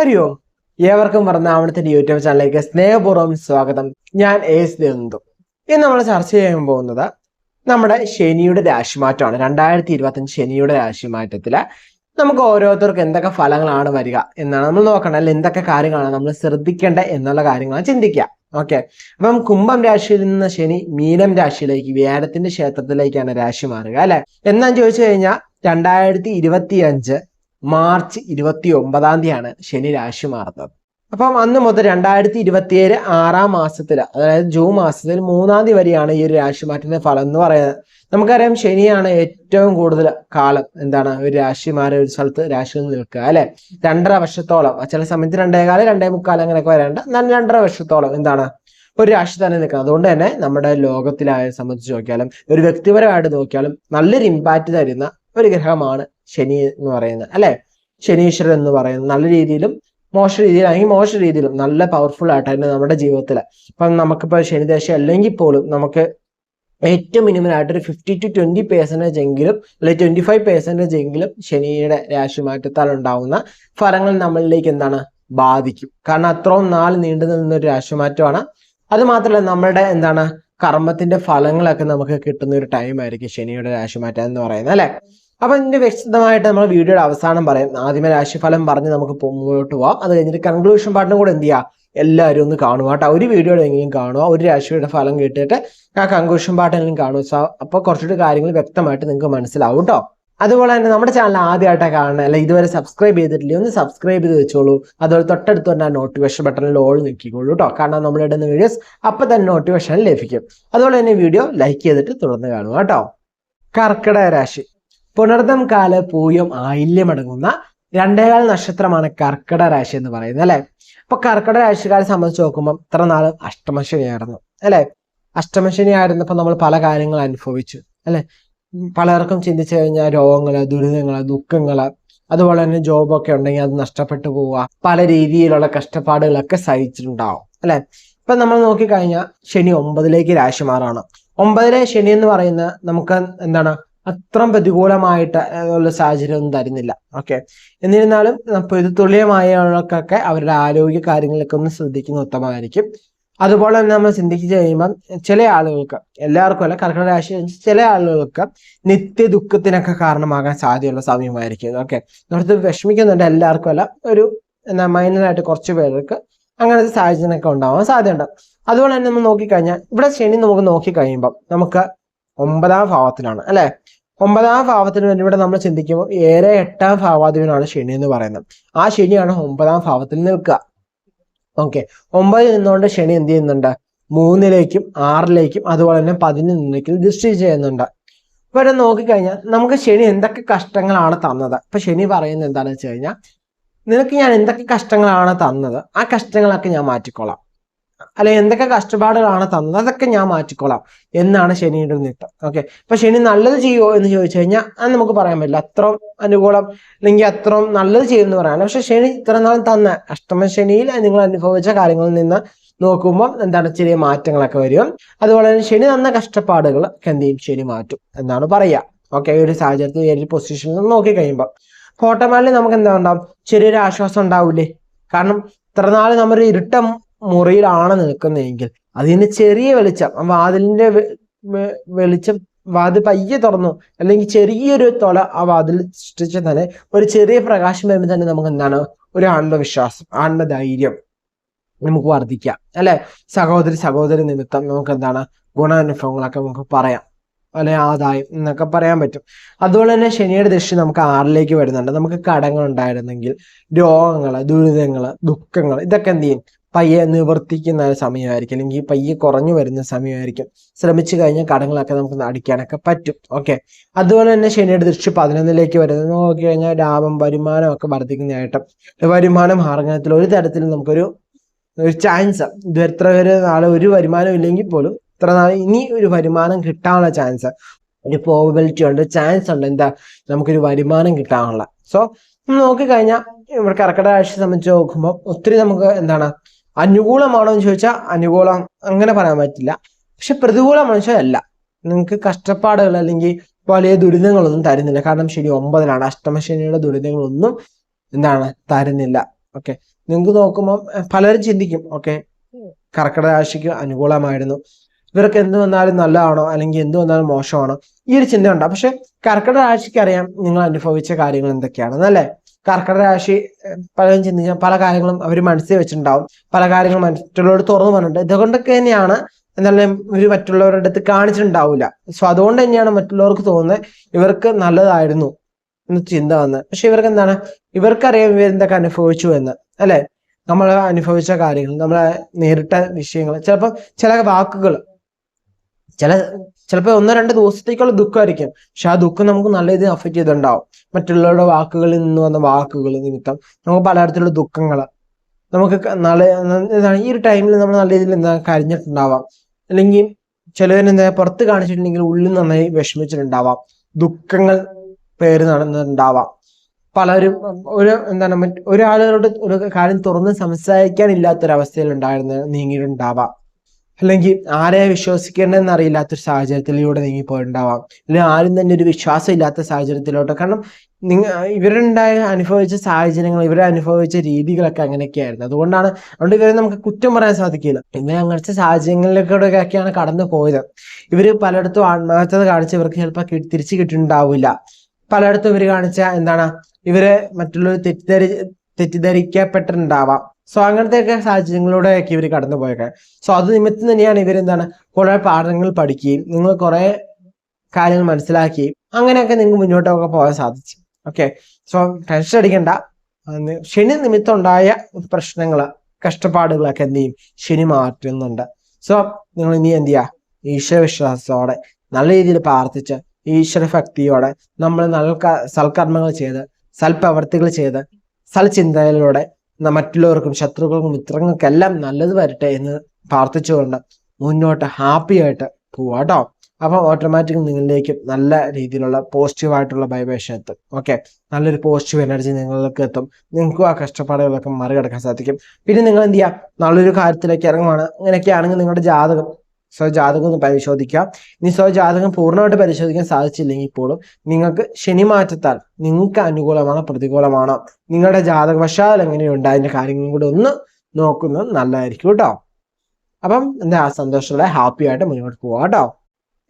ഹരി ഓം ഏവർക്കും പറഞ്ഞാവണത്തിന്റെ യൂട്യൂബ് ചാനലിലേക്ക് സ്നേഹപൂർവം സ്വാഗതം. ഞാൻ എസ് ദന്തു ഇന്ന് നമ്മൾ ചർച്ച ചെയ്യാൻ പോകുന്നത് നമ്മുടെ ശനിയുടെ രാശിമാറ്റമാണ്. രണ്ടായിരത്തി ഇരുപത്തഞ്ച് ശനിയുടെ രാശിമാറ്റത്തിൽ നമുക്ക് ഓരോരുത്തർക്കും എന്തൊക്കെ ഫലങ്ങളാണ് വരിക എന്നാണ് നമ്മൾ നോക്കേണ്ടത് അല്ലെങ്കിൽ എന്തൊക്കെ കാര്യങ്ങളാണ് നമ്മൾ ശ്രദ്ധിക്കേണ്ടത് എന്നുള്ള കാര്യങ്ങളാണ് ചിന്തിക്കുക. ഓക്കെ. അപ്പം കുംഭം രാശിയിൽ നിന്ന് ശനി മീനം രാശിയിലേക്ക് വ്യാഴത്തിന്റെ ക്ഷേത്രത്തിലേക്കാണ് രാശി മാറുക അല്ലെ? എന്നാന്ന് ചോദിച്ചു കഴിഞ്ഞാൽ രണ്ടായിരത്തി ഇരുപത്തി അഞ്ച് മാർച്ച് ഇരുപത്തി ഒമ്പതാം തീയതിയാണ് ശനി രാശി മാറുന്നത്. അപ്പം അന്ന് മുതൽ രണ്ടായിരത്തി ഇരുപത്തിയേഴ് ആറാം മാസത്തിൽ അതായത് ജൂൺ മാസത്തിൽ മൂന്നാം തീയതി വരെയാണ് ഈ ഒരു രാശി മാറ്റത്തിന്റെ ഫലം എന്ന് പറയുന്നത്. നമുക്കറിയാം ശനിയാണ് ഏറ്റവും കൂടുതൽ കാലം എന്താണ് ഒരു രാശി മാറി ഒരു സ്ഥലത്ത് രാശിയിൽ നിൽക്കുക അല്ലെ? രണ്ടര വർഷത്തോളം. ചില സമയത്ത് രണ്ടേകാലം രണ്ടേ മുക്കാലം അങ്ങനെയൊക്കെ വരേണ്ട എന്നാലും രണ്ടര വർഷത്തോളം എന്താണ് ഒരു രാശി തന്നെ നിൽക്കുന്നത് അതുകൊണ്ട് തന്നെ നമ്മുടെ ലോകത്തിലായ സംബന്ധിച്ച് നോക്കിയാലും ഒരു വ്യക്തിപരമായിട്ട് നോക്കിയാലും നല്ലൊരു ഇമ്പാക്റ്റ് തരുന്ന ഒരു ഗ്രഹമാണ് ശനി എന്ന് പറയുന്നത്. അല്ലെ? ശനീശ്വരൻ എന്ന് പറയുന്നത്. നല്ല രീതിയിലും മോശ രീതിയിലാണെങ്കിൽ മോശ രീതിയിലും നല്ല പവർഫുൾ ആയിട്ട് തന്നെ നമ്മുടെ ജീവിതത്തിൽ ഇപ്പം നമുക്കിപ്പോൾ ശനിദേശ അല്ലെങ്കിൽ പോലും നമുക്ക് ഏറ്റവും മിനിമം ആയിട്ട് ഒരു ഫിഫ്റ്റി ടു ട്വന്റി പേഴ്സന്റേജ് എങ്കിലും അല്ലെങ്കിൽ ട്വന്റി ഫൈവ് പേഴ്സന്റേജ് എങ്കിലും ശനിയുടെ രാശി മാറ്റത്താൽ ഉണ്ടാവുന്ന ഫലങ്ങൾ നമ്മളിലേക്ക് എന്താണ്? ബാധിക്കും. കാരണം അത്രയും നാൾ നീണ്ടു നിന്ന ഒരു രാശിമാറ്റമാണ്. അത് മാത്രമല്ല നമ്മുടെ എന്താണ്? കർമ്മത്തിന്റെ ഫലങ്ങളൊക്കെ നമുക്ക് കിട്ടുന്ന ഒരു ടൈം ആയിരിക്കും ശനിയുടെ രാശിമാറ്റം എന്ന് പറയുന്നത്. അല്ലെ? അപ്പൊ ഇതിന്റെ വ്യക്തമായിട്ട് നമ്മൾ വീഡിയോയുടെ അവസാനം പറയാം. ആദ്യമേ രാശിഫലം പറഞ്ഞ് നമുക്ക് മുന്നോട്ട് പോവാം. അത് കഴിഞ്ഞിട്ട് കൺക്ലൂഷൻ പാർട്ടിനും കൂടെ എന്ത് ചെയ്യുക എല്ലാവരും ഒന്ന് കാണുക കേട്ടോ. ഒരു വീഡിയോയുടെ എങ്കിലും കാണുക. ഒരു രാശിയുടെ ഫലം കേട്ടിട്ട് ആ കൺക്ലൂഷൻ പാർട്ടിനെങ്കിലും കാണുക. അപ്പോൾ കുറച്ചുകൂടി കാര്യങ്ങൾ വ്യക്തമായിട്ട് നിങ്ങൾക്ക് മനസ്സിലാവും കേട്ടോ. അതുപോലെ തന്നെ നമ്മുടെ ചാനൽ ആദ്യമായിട്ടാണ് കാണുന്നത് അല്ലെ ഇതുവരെ സബ്സ്ക്രൈബ് ചെയ്തിട്ടില്ല ഒന്ന് സബ്സ്ക്രൈബ് ചെയ്ത് വെച്ചോളൂ. അതുപോലെ തൊട്ടടുത്ത് തന്നെ നോട്ടിഫിക്കേഷൻ ബട്ടണിൽ ഓൾ നിൽക്കിക്കോളൂ കേട്ടോ. കാരണം നമ്മൾ ഇടുന്ന വീഡിയോസ് അപ്പം തന്നെ നോട്ടിഫിക്കേഷൻ ലഭിക്കും. അതുപോലെ തന്നെ വീഡിയോ ലൈക്ക് ചെയ്തിട്ട് തുടർന്ന് കാണുക കേട്ടോ. കർക്കിടക രാശി. പുണർദം കാല പൂയം ആയില്യമടങ്ങുന്ന രണ്ടേകാൽ നക്ഷത്രമാണ് കർക്കിട രാശി എന്ന് പറയുന്നത് അല്ലെ? അപ്പൊ കർക്കിട രാശിക്കാരെ സംബന്ധിച്ച് നോക്കുമ്പോൾ ഇത്ര നാളും അഷ്ടമശനിയായിരുന്നു അല്ലെ? അഷ്ടമശനി ആയിരുന്നപ്പോൾ നമ്മൾ പല കാര്യങ്ങൾ അനുഭവിച്ചു അല്ലെ? പലർക്കും ചിന്തിച്ചു കഴിഞ്ഞാൽ രോഗങ്ങൾ ദുരിതങ്ങൾ ദുഃഖങ്ങൾ അതുപോലെ തന്നെ ജോബൊക്കെ ഉണ്ടെങ്കിൽ അത് നഷ്ടപ്പെട്ടു പോവുക പല രീതിയിലുള്ള കഷ്ടപ്പാടുകളൊക്കെ സഹിച്ചിട്ടുണ്ടാവും അല്ലെ? ഇപ്പൊ നമ്മൾ നോക്കിക്കഴിഞ്ഞാൽ ശനി ഒമ്പതിലേക്ക് രാശി മാറാണ് ഒമ്പതിലെ ശനി എന്ന് പറയുന്നത് നമുക്ക് എന്താണ് അത്ര പ്രതികൂലമായിട്ട് ഉള്ള സാഹചര്യം ഒന്നും തരുന്നില്ല. ഓക്കെ എന്നിരുന്നാലും തുല്യമായവർക്കൊക്കെ അവരുടെ ആരോഗ്യ കാര്യങ്ങളൊക്കെ ഒന്ന് ശ്രദ്ധിക്കുന്ന ഉത്തമമായിരിക്കും. അതുപോലെ തന്നെ നമ്മൾ ചിന്തിച്ചു കഴിയുമ്പം ചില ആളുകൾക്ക് എല്ലാവർക്കും അല്ല കർക്കിടക രാശി ചില ആളുകൾക്ക് നിത്യ ദുഃഖത്തിനൊക്കെ കാരണമാകാൻ സാധ്യതയുള്ള സമയമായിരിക്കും. ഓക്കെ നമ്മുടെ വിഷമിക്കുന്നുണ്ട് എല്ലാവർക്കും അല്ല ഒരു എന്താ മൈനറായിട്ട് കുറച്ച് പേർക്ക് അങ്ങനത്തെ സാഹചര്യമൊക്കെ ഉണ്ടാവാൻ സാധ്യതയുണ്ട്. അതുപോലെ തന്നെ നമ്മൾ നോക്കിക്കഴിഞ്ഞാൽ ഇവിടെ ശനി നമുക്ക് നോക്കിക്കഴിയുമ്പം നമുക്ക് ഒമ്പതാം ഭാവത്തിലാണ് അല്ലെ? ഒമ്പതാം ഭാവത്തിന് വേണ്ടി ഇവിടെ നമ്മൾ ചിന്തിക്കുമ്പോൾ ഏറെ എട്ടാം ഭാവാധിപനാണ് ശനി എന്ന് പറയുന്നത്. ആ ശനിയാണ് ഒമ്പതാം ഭാവത്തിൽ നിൽക്കുക. ഓക്കെ ഒമ്പതിൽ നിന്നുകൊണ്ട് ശനി എന്ത് ചെയ്യുന്നുണ്ട്? മൂന്നിലേക്കും ആറിലേക്കും അതുപോലെ തന്നെ പതിനൊന്നിലേക്കും ദൃഷ്ടി ചെയ്യുന്നുണ്ട്. അപ്പൊ ഇവിടെ നോക്കിക്കഴിഞ്ഞാൽ നമുക്ക് ശനി എന്തൊക്കെ കഷ്ടങ്ങളാണ് തന്നത്? ഇപ്പൊ ശനി പറയുന്നത് എന്താണെന്ന് വെച്ച് കഴിഞ്ഞാൽ നിനക്ക് ഞാൻ എന്തൊക്കെ കഷ്ടങ്ങളാണ് തന്നത്? ആ കഷ്ടങ്ങളൊക്കെ ഞാൻ മാറ്റിക്കോളാം. അല്ലെ എന്തൊക്കെ കഷ്ടപ്പാടുകളാണ് തന്നത്? അതൊക്കെ ഞാൻ മാറ്റിക്കോളാം. എന്നാണ് ശനിയുടെ നീട്ടം. ഓക്കെ അപ്പൊ ശനി നല്ലത് ചെയ്യുമോ എന്ന് ചോദിച്ചു കഴിഞ്ഞാൽ അത് നമുക്ക് പറയാൻ പറ്റില്ല. അത്രയും അനുകൂലം അല്ലെങ്കിൽ അത്രയും നല്ലത് ചെയ്യുമെന്ന് പറയാൻ പക്ഷെ ശനി ഇത്ര നാളും തന്ന അഷ്ടമ ശനിയിൽ നിങ്ങൾ അനുഭവിച്ച കാര്യങ്ങളിൽ നിന്ന് നോക്കുമ്പോൾ എന്താണ് ചെറിയ മാറ്റങ്ങളൊക്കെ വരും. അതുപോലെ തന്നെ ശനി തന്ന കഷ്ടപ്പാടുകൾ എന്ത് ചെയ്യും? ശനി മാറ്റും എന്നാണ് പറയുക ഓക്കെ ഈ ഒരു സാഹചര്യത്തിൽ ഈ ഒരു പൊസിഷനിൽ നോക്കി കഴിയുമ്പോൾ ഫോട്ടോമാലിൽ നമുക്ക് എന്താ ഉണ്ടാവും? ചെറിയൊരു ആശ്വാസം ഉണ്ടാവില്ലേ കാരണം ഇത്ര നാൾ നമ്മൾ ഇരുട്ട മുറിയിലാണ് നിൽക്കുന്നതെങ്കിൽ അതിന് ചെറിയ വെളിച്ചം വാതിലിന്റെ വെളിച്ചം വാതിൽ പയ്യെ തുറന്നു അല്ലെങ്കിൽ ചെറിയൊരു തൊല ആ വാതിൽ സൃഷ്ടിച്ച തന്നെ ഒരു ചെറിയ പ്രകാശം വരുമ്പോൾ തന്നെ നമുക്ക് എന്താണ്? ഒരു ആത്മവിശ്വാസം ആത്മധൈര്യം നമുക്ക് വർദ്ധിക്കാം. അല്ലെ? സഹോദരി സഹോദരി നിമിത്തം നമുക്ക് എന്താണ്? ഗുണാനുഭവങ്ങളൊക്കെ നമുക്ക് പറയാം. അല്ലെ? ആദായം എന്നൊക്കെ പറയാൻ പറ്റും. അതുപോലെ തന്നെ ശനിയുടെ ദൃഷ്ടി നമുക്ക് ആറിലേക്ക് വരുന്നുണ്ട്. നമുക്ക് കടങ്ങൾ ഉണ്ടായിരുന്നെങ്കിൽ രോഗങ്ങൾ ദുരിതങ്ങൾ ദുഃഖങ്ങൾ ഇതൊക്കെ എന്ത് ചെയ്യും? പയ്യെ നിവർത്തിക്കുന്ന സമയമായിരിക്കും. അല്ലെങ്കിൽ പയ്യെ കുറഞ്ഞു വരുന്ന സമയമായിരിക്കും. ശ്രമിച്ചു കഴിഞ്ഞാൽ കടങ്ങളൊക്കെ നമുക്ക് അടിക്കാനൊക്കെ പറ്റും. ഓക്കെ അതുപോലെ തന്നെ ശനിയുടെ ദൃഷ്ടി പതിനൊന്നിലേക്ക് വരുന്നത് നോക്കി കഴിഞ്ഞാൽ ലാഭം വരുമാനം ഒക്കെ വർദ്ധിക്കുന്നതായിട്ടും വരുമാനം മാർഗത്തിൽ ഒരു തരത്തിൽ നമുക്കൊരു ഒരു ചാൻസ് ഇത് എത്ര പേര് നാളെ ഒരു വരുമാനം ഇല്ലെങ്കിൽ പോലും ഇത്ര നാൾ ഇനി ഒരു വരുമാനം കിട്ടാനുള്ള ചാൻസ് ഒരു പ്രോബിലിറ്റി ഉണ്ട് ചാൻസ് ഉണ്ട്. എന്താ? നമുക്കൊരു വരുമാനം കിട്ടാനുള്ള. സോ നോക്കിക്കഴിഞ്ഞാൽ ഇവിടെ കർക്കിടക ആഴ്ച സംബന്ധിച്ച് നോക്കുമ്പോൾ ഒത്തിരി നമുക്ക് എന്താണ് അനുകൂലമാണോ എന്ന് ചോദിച്ചാൽ അനുകൂലം അങ്ങനെ പറയാൻ പറ്റില്ല. പക്ഷെ പ്രതികൂലമാണെന്ന് വെച്ചാൽ അല്ല നിങ്ങൾക്ക് കഷ്ടപ്പാടുകൾ അല്ലെങ്കിൽ വലിയ ദുരിതങ്ങളൊന്നും തരുന്നില്ല. കാരണം ശനി ഒമ്പതിലാണ് അഷ്ടമശനിയുടെ ദുരിതങ്ങളൊന്നും എന്താണ്? തരുന്നില്ല. ഓക്കെ. നിങ്ങൾക്ക് നോക്കുമ്പോൾ പലരും ചിന്തിക്കും. ഓക്കെ. കർക്കിടക രാശിക്ക് അനുകൂലമായിരുന്നു. ഇവർക്ക് എന്ത് വന്നാലും നല്ലതാണോ? അല്ലെങ്കിൽ എന്ത് വന്നാലും മോശമാണോ? ഈ ഒരു ചിന്തയുണ്ട്. പക്ഷെ കർക്കിടക രാശിക്ക് അറിയാം നിങ്ങൾ അനുഭവിച്ച കാര്യങ്ങൾ എന്തൊക്കെയാണെന്ന് അല്ലേ കർക്കിടക രാശി പലരും ചിന്തിക്കാൻ പല കാര്യങ്ങളും അവർ മനസ്സിൽ വെച്ചിട്ടുണ്ടാവും. പല കാര്യങ്ങളും മറ്റുള്ളവരോട് തുറന്നു പറഞ്ഞിട്ടുണ്ട്. ഇതുകൊണ്ടൊക്കെ തന്നെയാണ് എന്നാലും ഇവർ മറ്റുള്ളവരുടെ അടുത്ത് കാണിച്ചിട്ടുണ്ടാവില്ല സോ അതുകൊണ്ട് തന്നെയാണ് മറ്റുള്ളവർക്ക് തോന്നുന്നത് ഇവർക്ക് നല്ലതായിരുന്നു എന്ന് ചിന്ത വന്നത്. പക്ഷെ ഇവർക്ക് എന്താണ്? ഇവർക്കറിയാം ഇവർ എന്തൊക്കെ അനുഭവിച്ചു എന്ന്. അല്ലെ? നമ്മൾ അനുഭവിച്ച കാര്യങ്ങൾ നമ്മൾ നേരിട്ട വിഷയങ്ങൾ. ചിലപ്പോൾ ചില വാക്കുകൾ ചില ചിലപ്പോൾ ഒന്നോ രണ്ട് ദിവസത്തേക്കുള്ള ദുഃഖമായിരിക്കും. പക്ഷെ ആ ദുഃഖം നമുക്ക് നല്ല രീതിയിൽ അഫക്റ്റ് ചെയ്തിട്ടുണ്ടാവും. മറ്റുള്ളവരുടെ വാക്കുകളിൽ നിന്ന് വന്ന വാക്കുകൾ നിമിത്തം നമുക്ക് പലതരത്തിലുള്ള ദുഃഖങ്ങൾ നമുക്ക് നല്ല ഈ ഒരു ടൈമിൽ നമ്മൾ നല്ല രീതിയിൽ എന്താ കരഞ്ഞിട്ടുണ്ടാവാം. അല്ലെങ്കിൽ ചിലവരെന്താ പുറത്ത് കാണിച്ചിട്ടുണ്ടെങ്കിൽ ഉള്ളിൽ നന്നായി വിഷമിച്ചിട്ടുണ്ടാവാം. ദുഃഖങ്ങൾ പേര് നടന്നിട്ടുണ്ടാവാം. പലരും ഒരു എന്താണ് മറ്റ് ഒരാളോട് ഒരു കാര്യം തുറന്ന് സംസാരിക്കാനില്ലാത്തൊരവസ്ഥയിൽ ഉണ്ടായിരുന്ന നീങ്ങിയിട്ടുണ്ടാവാം. അല്ലെങ്കിൽ ആരെ വിശ്വസിക്കേണ്ടതെന്ന് അറിയില്ലാത്തൊരു സാഹചര്യത്തിലൂടെ നീങ്ങിപ്പോയിട്ടുണ്ടാവാം. അല്ലെങ്കിൽ ആരും തന്നെ ഒരു വിശ്വാസം ഇല്ലാത്ത സാഹചര്യത്തിലോട്ട്. കാരണം നിങ്ങ ഇവരുണ്ടായ അനുഭവിച്ച സാഹചര്യങ്ങൾ ഇവരെ അനുഭവിച്ച രീതികളൊക്കെ അങ്ങനെയൊക്കെയായിരുന്നു. അതുകൊണ്ടാണ് അതുകൊണ്ട് ഇവരെ നമുക്ക് കുറ്റം പറയാൻ സാധിക്കില്ല. ഇവർ അങ്ങനത്തെ സാഹചര്യങ്ങളിലൂടെയൊക്കെയാണ് കടന്നു പോയത്. ഇവർ പലയിടത്തും ആത്മഹത്യത കാണിച്ച് ഇവർക്ക് ചിലപ്പോൾ തിരിച്ചു കിട്ടിയിട്ടുണ്ടാവില്ല. പലയിടത്തും ഇവർ കാണിച്ച എന്താണ് ഇവരെ മറ്റുള്ളവർ തെറ്റിദ്ധരി തെറ്റിദ്ധരിക്കപ്പെട്ടിട്ടുണ്ടാവാം. സോ അങ്ങനത്തെയൊക്കെ സാഹചര്യങ്ങളിലൂടെയൊക്കെ ഇവർ കടന്നു പോയൊക്കെ സോ അത് നിമിത്തം തന്നെയാണ് ഇവരെന്താണ് കുറെ പാഠങ്ങൾ പഠിക്കുകയും നിങ്ങൾ കുറെ കാര്യങ്ങൾ മനസ്സിലാക്കുകയും അങ്ങനെയൊക്കെ നിങ്ങൾക്ക് മുന്നോട്ടൊക്കെ പോകാൻ സാധിച്ചു. ഓക്കെ സോ ടെൻഷൻ അടിക്കണ്ട. ശനി നിമിത്തം ഉണ്ടായ പ്രശ്നങ്ങൾ കഷ്ടപ്പാടുകളൊക്കെ എന്ത് ചെയ്യും? ശനി മാറ്റുന്നുണ്ട്. സോ നിങ്ങൾ ഇനി എന്ത് ചെയ്യുക ഈശ്വരവിശ്വാസത്തോടെ നല്ല രീതിയിൽ പ്രാർത്ഥിച്ച് ഈശ്വരഭക്തിയോടെ നമ്മൾ നല്ല സൽക്കർമ്മങ്ങൾ ചെയ്ത് സൽപ്രവർത്തികൾ ചെയ്ത് സൽചിന്തയിലൂടെ മറ്റുള്ളവർക്കും ശത്രുക്കൾക്കും മിത്രങ്ങൾക്കെല്ലാം നല്ലത് വരട്ടെ എന്ന് പ്രാർത്ഥിച്ചുകൊണ്ട് മുന്നോട്ട് ഹാപ്പി ആയിട്ട് പോവാട്ടോ അപ്പൊ ഓട്ടോമാറ്റിക് നിങ്ങളിലേക്ക് നല്ല രീതിയിലുള്ള പോസിറ്റീവ് ആയിട്ടുള്ള വൈബ്രേഷൻ എത്തും. ഓക്കെ നല്ലൊരു പോസിറ്റീവ് എനർജി നിങ്ങൾക്ക് എത്തും. നിങ്ങൾക്കും ആ കഷ്ടപ്പാടുകളൊക്കെ മറികടക്കാൻ സാധിക്കും. പിന്നെ നിങ്ങൾ എന്ത് ചെയ്യുക നല്ലൊരു കാര്യത്തിലേക്ക് ഇറങ്ങുവാണ്. അങ്ങനെയൊക്കെ ആണെങ്കിൽ നിങ്ങളുടെ ജാതകം സ്വ ജാതകം ഒന്ന് പരിശോധിക്കാം. ഇനി സ്വജാതകം പൂർണമായിട്ട് പരിശോധിക്കാൻ സാധിച്ചില്ലെങ്കിൽ പോലും നിങ്ങൾക്ക് ശനി മാറ്റത്താൽ നിങ്ങൾക്ക് അനുകൂലമാണോ പ്രതികൂലമാണോ. നിങ്ങളുടെ ജാതകവശാൽ എങ്ങനെയുണ്ട്? അതിന്റെ കാര്യങ്ങളും കൂടി ഒന്ന് നോക്കുന്നത് നല്ലതായിരിക്കും കേട്ടോ. അപ്പം എന്താ സന്തോഷത്തോടെ ഹാപ്പി ആയിട്ട് മുന്നോട്ട് പോവാം കേട്ടോ.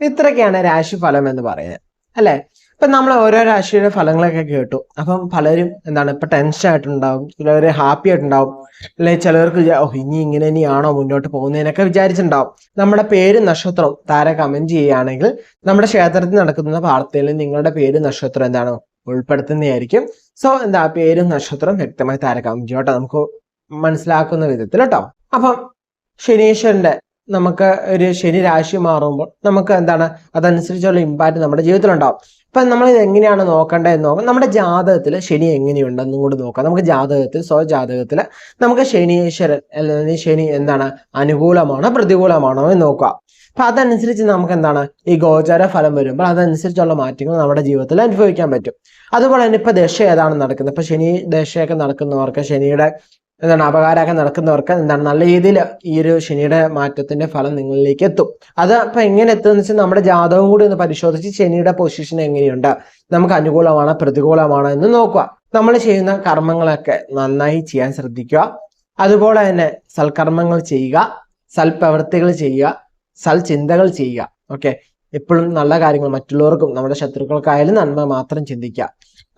ഇത്രയൊക്കെയാണ് രാശിഫലം എന്ന് പറയുന്നത്. അല്ലെ? ഇപ്പൊ നമ്മൾ ഓരോ രാശിയുടെ ഫലങ്ങളൊക്കെ കേട്ടു. അപ്പം പലരും എന്താണ് ഇപ്പൊ ടെൻഷൻ ആയിട്ടുണ്ടാവും ചിലവർ ഹാപ്പി ആയിട്ടുണ്ടാവും അല്ലെ ചിലവർക്ക് ഓ ഇനി ഇങ്ങനെ ഇനിയാണോ മുന്നോട്ട് പോകുന്നതിനൊക്കെ വിചാരിച്ചിട്ടുണ്ടാവും. നമ്മുടെ പേര് നക്ഷത്രം താര കമന്റ് ചെയ്യുകയാണെങ്കിൽ നമ്മുടെ ക്ഷേത്രത്തിൽ നടക്കുന്ന വാർത്തയിൽ നിങ്ങളുടെ പേര് നക്ഷത്രം എന്താണ് ഉൾപ്പെടുത്തുന്നതായിരിക്കും. സോ എന്താ പേരും നക്ഷത്രം വ്യക്തമായി താര കമന്റ് ചെയ്യും കേട്ടോ. നമുക്ക് മനസ്സിലാക്കുന്ന വിധത്തിൽ കേട്ടോ. അപ്പം ശനീശ്വരന്റെ നമുക്ക് ഒരു ശനി രാശി മാറുമ്പോൾ നമുക്ക് എന്താണ്? അതനുസരിച്ചുള്ള ഇമ്പാക്റ്റ് നമ്മുടെ ജീവിതത്തിൽ ഉണ്ടാവും ഇപ്പം നമ്മൾ ഇത് എങ്ങനെയാണ് നോക്കേണ്ടത് എന്ന് നോക്കാം നമ്മുടെ ജാതകത്തിൽ ശനി എങ്ങനെയുണ്ടെന്നും കൂടി നോക്കാം. നമുക്ക് ജാതകത്തിൽ സ്വജാതകത്തിൽ നമുക്ക് ശനീശ്വരൻ അല്ലെങ്കിൽ ശനി എന്താണ്? അനുകൂലമാണോ പ്രതികൂലമാണോ എന്ന് നോക്കുക. അപ്പം അതനുസരിച്ച് നമുക്ക് എന്താണ്? ഈ ഗോചര ഫലം വരുമ്പോൾ അതനുസരിച്ചുള്ള മാറ്റങ്ങൾ നമ്മുടെ ജീവിതത്തിൽ അനുഭവിക്കാൻ പറ്റും. അതുപോലെ തന്നെ ഇപ്പം ദശ ഏതാണ് നടക്കുന്നത്? ഇപ്പം ശനി ദശയൊക്കെ നടക്കുന്നവർക്ക് ശനിയുടെ എന്താണ് അപകാരമൊക്കെ നടക്കുന്നവർക്ക് എന്താണ് നല്ല രീതിയിൽ ഈ ഒരു ശനിയുടെ മാറ്റത്തിന്റെ ഫലം നിങ്ങളിലേക്ക് എത്തും. അത് അപ്പൊ എങ്ങനെ എത്തുമെന്ന് വെച്ചാൽ നമ്മുടെ ജാതകം കൂടി ഒന്ന് പരിശോധിച്ച് ശനിയുടെ പൊസിഷൻ എങ്ങനെയുണ്ട്? നമുക്ക് അനുകൂലമാണോ പ്രതികൂലമാണോ എന്ന് നോക്കുക. നമ്മൾ ചെയ്യുന്ന കർമ്മങ്ങളൊക്കെ നന്നായി ചെയ്യാൻ ശ്രദ്ധിക്കുക. അതുപോലെ തന്നെ സൽക്കർമ്മങ്ങൾ ചെയ്യുക സൽപ്രവൃത്തികൾ ചെയ്യുക സൽചിന്തകൾ ചെയ്യുക. ഓക്കെ? എപ്പോഴും നല്ല കാര്യങ്ങൾ മറ്റുള്ളവർക്കും നമ്മുടെ ശത്രുക്കൾക്കായാലും നന്മ മാത്രം ചിന്തിക്കുക.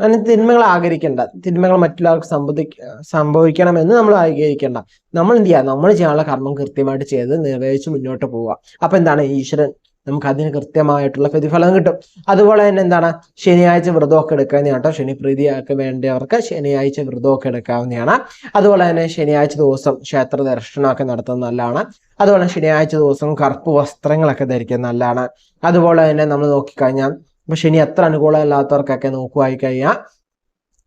അങ്ങനെ തിന്മകൾ ആഗ്രഹിക്കേണ്ട തിന്മകൾ മറ്റുള്ളവർക്ക് സംഭവി സംഭവിക്കണമെന്ന് നമ്മൾ ആഗ്രഹിക്കേണ്ട. നമ്മൾ എന്ത് ചെയ്യുക? നമ്മൾ ചെയ്യാനുള്ള കർമ്മം കൃത്യമായിട്ട് ചെയ്ത് നിർവഹിച്ച് മുന്നോട്ട് പോവുക. അപ്പൊ എന്താണ്? ഈശ്വരൻ നമുക്ക് അതിന് കൃത്യമായിട്ടുള്ള പ്രതിഫലം കിട്ടും. അതുപോലെ തന്നെ എന്താണ്? ശനിയാഴ്ച വ്രതമൊക്കെ എടുക്കാവുന്നതാണ് കേട്ടോ. ശനി പ്രീതിയൊക്കെ വേണ്ടവർക്ക് ശനിയാഴ്ച വ്രതമൊക്കെ എടുക്കാവുന്നതാണ്. അതുപോലെ തന്നെ ശനിയാഴ്ച ദിവസം ക്ഷേത്ര ദർശനമൊക്കെ നടത്തുന്നത് നല്ലതാണ്. അതുപോലെ ശനിയാഴ്ച ദിവസം കറുപ്പ് വസ്ത്രങ്ങളൊക്കെ ധരിക്കുന്നത് നല്ലതാണ്. അതുപോലെ തന്നെ നമ്മൾ നോക്കിക്കഴിഞ്ഞാൽ ഇപ്പൊ ശനി എത്ര അനുകൂലമല്ലാത്തവർക്കൊക്കെ നോക്കുവായി കഴിഞ്ഞാൽ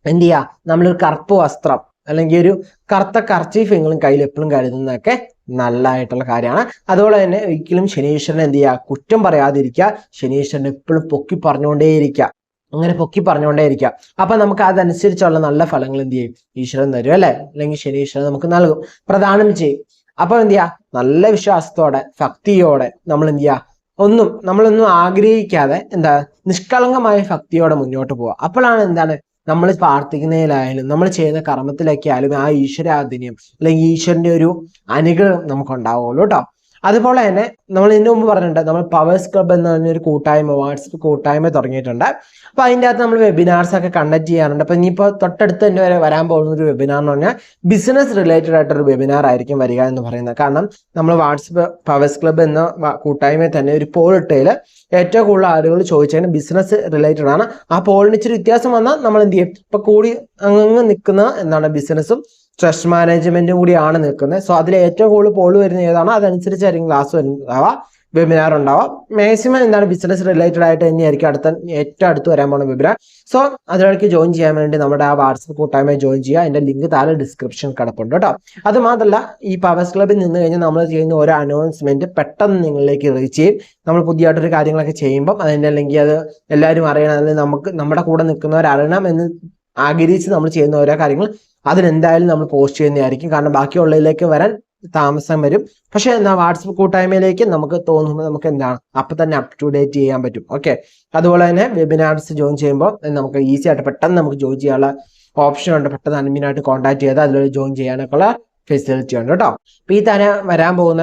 എന്ത് ചെയ്യുക നമ്മളൊരു കറുപ്പ് വസ്ത്രം അല്ലെങ്കിൽ ഒരു കറുത്ത കർച്ചീഫെങ്കിലും കയ്യിൽ എപ്പോഴും കരുതുന്നതൊക്കെ നല്ലതായിട്ടുള്ള കാര്യമാണ്. അതുപോലെ തന്നെ ഒരിക്കലും ശനീശ്വരനെ എന്ത് ചെയ്യുക? കുറ്റം പറയാതിരിക്കുക. ശനീശ്വരനെ എപ്പോഴും പൊക്കി പറഞ്ഞുകൊണ്ടേയിരിക്കുക. അങ്ങനെ പൊക്കി പറഞ്ഞുകൊണ്ടേയിരിക്കുക. അപ്പൊ നമുക്ക് അതനുസരിച്ചുള്ള നല്ല ഫലങ്ങൾ എന്ത് ചെയ്യും? ഈശ്വരൻ തരും അല്ലെ? അല്ലെങ്കിൽ ശനീശ്വരൻ നമുക്ക് നൽകും. പ്രധാനം ചെയ്യും. അപ്പൊ എന്ത് ചെയ്യുക? നല്ല വിശ്വാസത്തോടെ ഭക്തിയോടെ നമ്മൾ എന്ത് ചെയ്യുക? ഒന്നും നമ്മളൊന്നും ആഗ്രഹിക്കാതെ എന്താ? നിഷ്കളങ്കമായ ഭക്തിയോടെ മുന്നോട്ട് പോവുക. അപ്പോഴാണ് എന്താണ്? നമ്മൾ പ്രാർത്ഥിക്കുന്നതിലായാലും നമ്മൾ ചെയ്യുന്ന കർമ്മത്തിലൊക്കെ ആയാലും ആ ഈശ്വരാധീനം അല്ലെങ്കിൽ ഈശ്വരന്റെ ഒരു അനുഗ്രഹം നമുക്ക് ഉണ്ടാവുള്ളൂ കേട്ടോ അതുപോലെ തന്നെ നമ്മൾ ഇതിനു മുമ്പ് പറഞ്ഞിട്ടുണ്ട് നമ്മൾ പവേഴ്സ് ക്ലബ്ബ് എന്ന് പറഞ്ഞൊരു കൂട്ടായ്മ വാട്സപ്പ് കൂട്ടായ്മ തുടങ്ങിയിട്ടുണ്ട്. അപ്പൊ അതിന്റെ അകത്ത് നമ്മൾ വെബിനാർസ് ഒക്കെ കണ്ടക്ട് ചെയ്യാറുണ്ട്. അപ്പൊ ഇനിയിപ്പോൾ തൊട്ടടുത്ത് തന്നെ വരെ വരാൻ പോകുന്ന ഒരു വെബിനാർ എന്ന് പറഞ്ഞാൽ ബിസിനസ് റിലേറ്റഡ് ആയിട്ടൊരു വെബിനാർ ആയിരിക്കും വരിക എന്ന് പറയുന്നത്. കാരണം നമ്മൾ വാട്സപ്പ് പവേഴ്സ് ക്ലബ്ബ് എന്ന കൂട്ടായ്മ കൂട്ടായ്മയിൽ തന്നെ ഒരു പോൾ ഇട്ടതിൽ ഏറ്റവും കൂടുതൽ ആളുകൾ ചോദിച്ചതിന് ബിസിനസ് റിലേറ്റഡ് ആണ്. ആ പോളിന് ഇച്ചിരി വ്യത്യാസം വന്നാൽ നമ്മൾ എന്ത് ചെയ്യും? ഇപ്പൊ കൂടി അങ്ങ് നിൽക്കുന്ന എന്താണ് ബിസിനസ്സും സ്ട്രെസ് മാനേജ്മെന്റും കൂടിയാണ് നിൽക്കുന്നത്. സോ അതിൽ ഏറ്റവും കൂടുതൽ പോൾ വരുന്ന ഏതാണോ? അതനുസരിച്ചായിരിക്കും ക്ലാസ് ഉണ്ടാവുക വെബിനാർ ഉണ്ടാവാം. മാക്സിമം എന്താണ് ബിസിനസ് റിലേറ്റഡ് ആയിട്ട് തന്നെയായിരിക്കും അടുത്ത ഏറ്റവും അടുത്ത് വരാൻ പോകുന്ന വെബിനാർ സോ അതിലേക്ക് ജോയിൻ ചെയ്യാൻ വേണ്ടി നമ്മുടെ ആ വാട്സപ്പ് കൂട്ടായ്മ ജോയിൻ ചെയ്യുക. അതിന്റെ ലിങ്ക് താഴെ ഡിസ്ക്രിപ്ഷൻ കിടപ്പുണ്ട് കേട്ടോ. അത് മാത്രമല്ല ഈ പവേഴ്സ് ക്ലബിൽ നിന്ന് കഴിഞ്ഞാൽ നമ്മൾ ചെയ്യുന്ന ഓരോ അനൗൺസ്മെന്റ് പെട്ടെന്ന് നിങ്ങളിലേക്ക് റീച്ച് ചെയ്യും. നമ്മൾ പുതിയതായിട്ടൊരു കാര്യങ്ങളൊക്കെ ചെയ്യുമ്പം അതിന്റെ അല്ലെങ്കിൽ അത് എല്ലാവരും അറിയണം. അല്ലെങ്കിൽ നമുക്ക് നമ്മുടെ കൂടെ നിൽക്കുന്നവർ അറിയണം എന്ന് ആഗ്രഹിച്ച് നമ്മൾ ചെയ്യുന്ന ഓരോ കാര്യങ്ങൾ അതിനെന്തായാലും നമ്മൾ പോസ്റ്റ് ചെയ്യുന്നതായിരിക്കും. കാരണം ബാക്കിയുള്ളതിലേക്ക് വരാൻ താമസം വരും. പക്ഷെ എന്നാ വാട്സപ്പ് കൂട്ടായ്മയിലേക്ക് നമുക്ക് തോന്നുമ്പോൾ നമുക്ക് എന്താണ്? അപ്പൊ തന്നെ അപ് ടു ഡേറ്റ് ചെയ്യാൻ പറ്റും. ഓക്കെ അതുപോലെ തന്നെ വെബിനാർസ് ജോയിൻ ചെയ്യുമ്പോൾ നമുക്ക് ഈസി ആയിട്ട് പെട്ടെന്ന് നമുക്ക് ജോയിൻ ചെയ്യാനുള്ള ഓപ്ഷൻ ഉണ്ട്. പെട്ടെന്ന് അഡ്മിനായിട്ട് കോൺടാക്ട് ചെയ്ത് അതിലൂടെ ജോയിൻ ചെയ്യാനൊക്കെ ഉള്ള ഫെസിലിറ്റി ഉണ്ട് കേട്ടോ. അപ്പൊ ഈ തന്നെ വരാൻ പോകുന്ന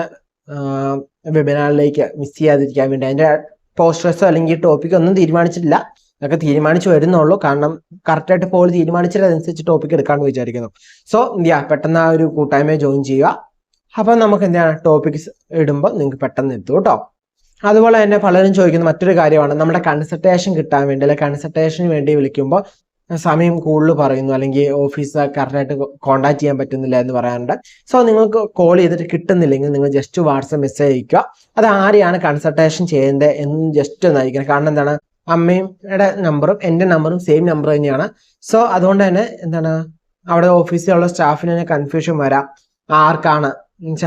വെബിനാറിലേക്ക് മിസ് ചെയ്യാതിരിക്കാൻ വേണ്ടി അതിന്റെ പോസ്റ്റേഴ്സോ അല്ലെങ്കിൽ ടോപ്പിക്കോ ഒന്നും തീരുമാനിച്ചിട്ടില്ല. അതൊക്കെ തീരുമാനിച്ചു വരുന്നുള്ളൂ. കാരണം കറക്റ്റായിട്ട് പോൾ തീരുമാനിച്ചിട്ട് ടോപ്പിക് എടുക്കാമെന്ന് വിചാരിക്കുന്നു. സോ ഇന്ത്യ പെട്ടെന്ന് ആ ഒരു കൂട്ടായ്മയെ ജോയിൻ ചെയ്യുക. അപ്പം നമുക്ക് എന്താണ് ടോപ്പിക്സ് ഇടുമ്പോൾ നിങ്ങൾക്ക് പെട്ടെന്ന് എത്തും കേട്ടോ. അതുപോലെ തന്നെ പലരും ചോദിക്കുന്ന മറ്റൊരു കാര്യമാണ്. നമ്മുടെ കൺസൾട്ടേഷൻ കിട്ടാൻ വേണ്ടി അല്ലെങ്കിൽ കൺസൾട്ടേഷന് വേണ്ടി വിളിക്കുമ്പോൾ സമയം കൂടുതൽ പറയുന്നു. അല്ലെങ്കിൽ ഓഫീസ് കറക്റ്റായിട്ട് കോണ്ടാക്ട് ചെയ്യാൻ പറ്റുന്നില്ല എന്ന് പറയാറുണ്ട്. സോ നിങ്ങൾക്ക് കോൾ ചെയ്തിട്ട് കിട്ടുന്നില്ലെങ്കിൽ നിങ്ങൾ ജസ്റ്റ് വാട്സപ്പ് മെസ്സേജ് അയക്കുക അത് ആരെയാണ് കൺസൾട്ടേഷൻ ചെയ്യേണ്ടത് എന്ന് ജസ്റ്റ് ഒന്ന് അയക്കണം. കാരണം എന്താണ്? അമ്മയുടെ നമ്പറും എന്റെ നമ്പറും സെയിം നമ്പർ തന്നെയാണ്. സോ അതുകൊണ്ട് തന്നെ എന്താണ്? അവിടെ ഓഫീസിലുള്ള സ്റ്റാഫിന് തന്നെ കൺഫ്യൂഷൻ വരാം. ആർക്കാണ്?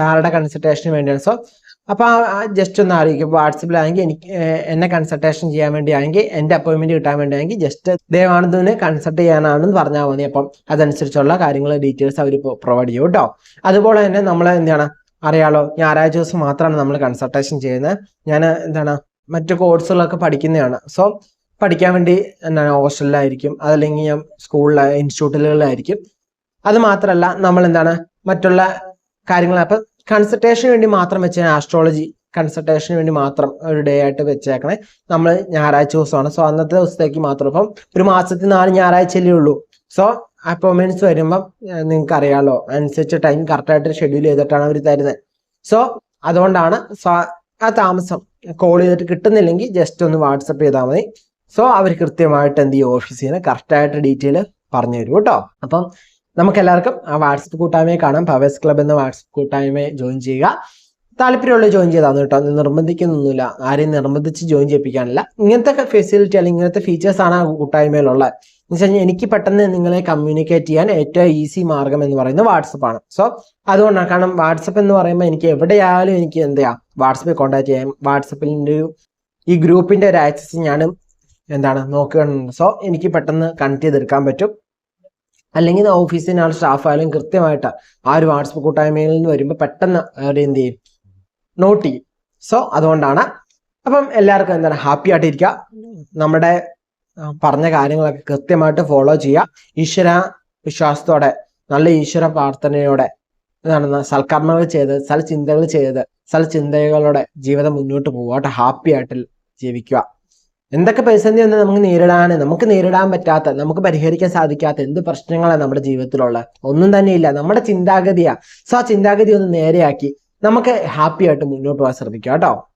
ആരുടെ കൺസൾട്ടേഷന് വേണ്ടിയാണ്. സോ അപ്പോൾ ജസ്റ്റ് ഒന്ന് അറിയിക്കും വാട്സപ്പിലാണെങ്കിൽ എനിക്ക് എന്നെ കൺസൾട്ടേഷൻ ചെയ്യാൻ വേണ്ടിയാണെങ്കിൽ എന്റെ അപ്പോയിൻമെന്റ് കിട്ടാൻ വേണ്ടിയാണെങ്കിൽ ജസ്റ്റ് ദേവാനന്ദനെ കൺസൾട്ട് ചെയ്യാനാണെന്ന് പറഞ്ഞാൽ മതി. അപ്പം അതനുസരിച്ചുള്ള കാര്യങ്ങൾ ഡീറ്റെയിൽസ് അവർ പ്രൊവൈഡ് ചെയ്യും കേട്ടോ. അതുപോലെ തന്നെ നമ്മൾ എന്താണ്? അറിയാലോ ഞായറാഴ്ച ദിവസം മാത്രമാണ് നമ്മൾ കൺസൾട്ടേഷൻ ചെയ്യുന്നത്. ഞാൻ എന്താണ്? മറ്റു കോഴ്സുകളൊക്കെ പഠിക്കുന്നതാണ്. സോ പഠിക്കാൻ വേണ്ടി എന്താണ് ഹോസ്റ്റലിലായിരിക്കും അതല്ലെങ്കിൽ ഞാൻ സ്കൂളിൽ ഇൻസ്റ്റിറ്റ്യൂട്ടുകളിലായിരിക്കും അത് മാത്രമല്ല നമ്മൾ എന്താണ് മറ്റുള്ള കാര്യങ്ങൾ അപ്പം കൺസൾട്ടേഷന് വേണ്ടി മാത്രം വെച്ച് ആസ്ട്രോളജി കൺസൾട്ടേഷന് വേണ്ടി മാത്രം ഒരു ഡേ ആയിട്ട് വെച്ചേക്കണേ. നമ്മൾ ഞായറാഴ്ച ദിവസമാണ്. സോ അന്നത്തെ ദിവസത്തേക്ക് മാത്രം. ഇപ്പം ഒരു മാസത്തിൽ നാല് ഞായറാഴ്ചയല്ലേ ഉള്ളൂ. സോ അപ്പോയിൻമെന്റ്സ് വരുമ്പം നിങ്ങൾക്ക് അറിയാലോ അനുസരിച്ച് ടൈം കറക്റ്റായിട്ട് ഷെഡ്യൂൾ ചെയ്തിട്ടാണ് അവർ തരുന്നത്. സോ അതുകൊണ്ടാണ് സ്വ- ആ താമസം കോൾ ചെയ്തിട്ട് കിട്ടുന്നില്ലെങ്കിൽ ജസ്റ്റ് ഒന്ന് വാട്സപ്പ് ചെയ്താൽ മതി. സോ അവർ കൃത്യമായിട്ട് എന്ത് ചെയ്യും? ഓഫീസിൽ നിന്ന് കറക്റ്റായിട്ട് ഡീറ്റെയിൽ പറഞ്ഞു തരും കേട്ടോ. അപ്പം നമുക്ക് എല്ലാവർക്കും ആ വാട്സപ്പ് കൂട്ടായ്മയെ കാണാം. പവേഴ്സ് ക്ലബ് എന്ന വാട്സപ്പ് കൂട്ടായ്മയെ ജോയിൻ ചെയ്യുക. താല്പര്യമുള്ള ജോയിൻ ചെയ്താന്ന് കേട്ടോ. നിർബന്ധിക്കുന്നൊന്നുമില്ല. ആരെയും നിർബന്ധിച്ച് ജോയിൻ ചെയ്യിപ്പിക്കാനില്ല. ഇങ്ങനത്തെ ഫെസിലിറ്റി അല്ലെങ്കിൽ ഇങ്ങനത്തെ ഫീച്ചേഴ്സ് ആണ് ആ കൂട്ടായ്മയിലുള്ളത്. എന്ന് വെച്ച് കഴിഞ്ഞാൽ എനിക്ക് പെട്ടെന്ന് നിങ്ങളെ കമ്മ്യൂണിക്കേറ്റ് ചെയ്യാൻ ഏറ്റവും ഈസി മാർഗം എന്ന് പറയുന്നത് വാട്സപ്പ് ആണ്. സോ അതുകൊണ്ടാണ്. കാരണം വാട്സപ്പ് എന്ന് പറയുമ്പോൾ എനിക്ക് എവിടെയായാലും എനിക്ക് എന്ത് വാട്സപ്പിൽ കോൺടാക്ട് ചെയ്യാം വാട്സപ്പിന്റെ ഈ ഗ്രൂപ്പിന്റെ ഒരു ആക്സസ് ഞാൻ എന്താണ് നോക്കുകയാണ് സോ എനിക്ക് പെട്ടെന്ന് കണക്ട് ചെയ്തെടുക്കാൻ പറ്റും. അല്ലെങ്കിൽ ഓഫീസിൽ ആൾ സ്റ്റാഫായാലും കൃത്യമായിട്ട് ആ ഒരു വാട്സപ്പ് കൂട്ടായ്മയിൽ നിന്ന് വരുമ്പോൾ പെട്ടെന്ന് അവർ എന്ത് ചെയ്യും? നോട്ട് ചെയ്യും. സോ അതുകൊണ്ടാണ്. അപ്പം എല്ലാവർക്കും എന്താണ് ഹാപ്പി ആയിട്ടിരിക്കുക. നമ്മുടെ പറഞ്ഞ കാര്യങ്ങളൊക്കെ കൃത്യമായിട്ട് ഫോളോ ചെയ്യുക. ഈശ്വര വിശ്വാസത്തോടെ നല്ല ഈശ്വര പ്രാർത്ഥനയോടെ എന്താണ് സൽക്കർമ്മങ്ങൾ ചെയ്ത് സൽചിന്തകൾ ചെയ്ത് സൽചിന്തകളോടെ ജീവിതം മുന്നോട്ട് പോവാട്ടെ ഹാപ്പി ആയിട്ട് ജീവിക്കുക. എന്തൊക്കെ പ്രതിസന്ധി ഒന്ന് നമുക്ക് നേരിടാൻ നമുക്ക് നേരിടാൻ പറ്റാത്ത നമുക്ക് പരിഹരിക്കാൻ സാധിക്കാത്ത എന്ത് പ്രശ്നങ്ങളാണ് നമ്മുടെ ജീവിതത്തിലുള്ളത് ഒന്നും തന്നെ ഇല്ല. നമ്മുടെ ചിന്താഗതിയാ. സോ ആ ചിന്താഗതി ഒന്ന് നേരെയാക്കി നമുക്ക് ഹാപ്പി ആയിട്ട് മുന്നോട്ട് പോകാൻ ശ്രമിക്കാം. കേട്ടോ.